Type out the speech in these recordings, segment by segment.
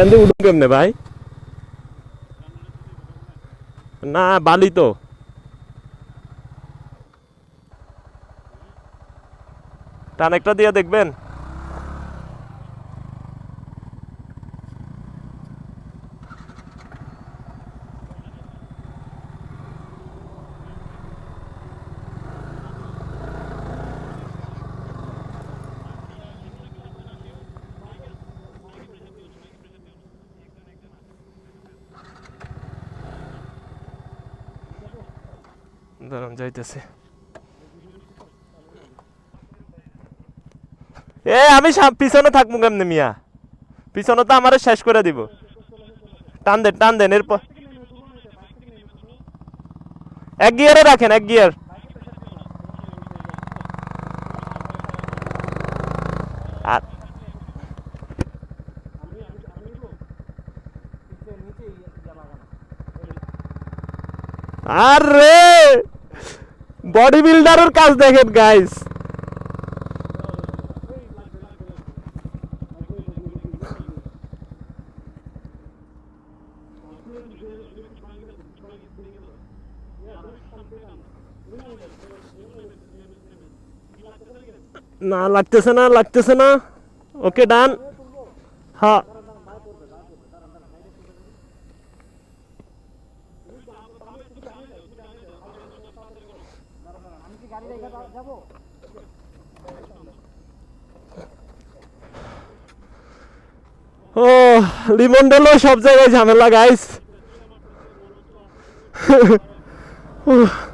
এখান উঠুন কেমনে ভাই? না বালি তো। টান একটা দিয়ে দেখবেন। দাঁড়ান যাইতেছে। এ, আমি পিছনে থাকব কেমনে মিয়া? পিছনে তো আমারে শেষ করে দিব। টান দেন টান দেন, এরপর এক গিয়ারে রাখেন, এক গিয়ার। আর আরে! বডি বিল্ডারের কাজ দেখেন গাইস না লাগতেছে না লাগতেছে না ওকে ডান হ্যাঁ ও লিমন্ডেলও সব জায়গায় ঝামেলা গাইস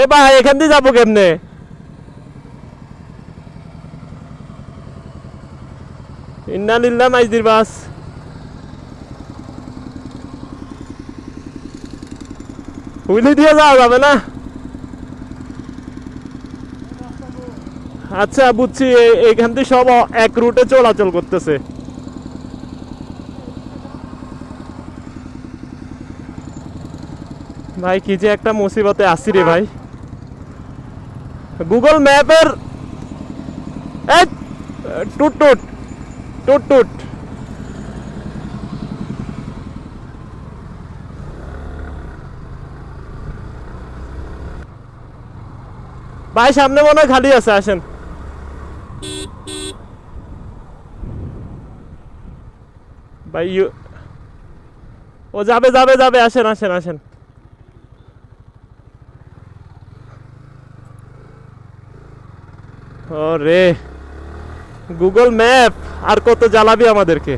এ ভাই, এখান দিয়ে যাব কেমনে? ইন্না লিল্লা মাইজদির বাস। হুইলি দিয়ে যাওয়া যাবে না? আচ্ছা বুঝছি এইখান থেকে সব এক রুটে চলাচল করতেছে। ভাই, কি যে একটা মুসিবতে আসি রে ভাই। গুগল ম্যাপের টুট টুট টুট টুট। ভাই, সামনে মনে হয় খালি আছে, আসেন। ভাই ও যাবে যাবে যাবে, আসেন আসেন আসেন। ও রে গুগল ম্যাপ আর কত জ্বালাবি আমাদেরকে।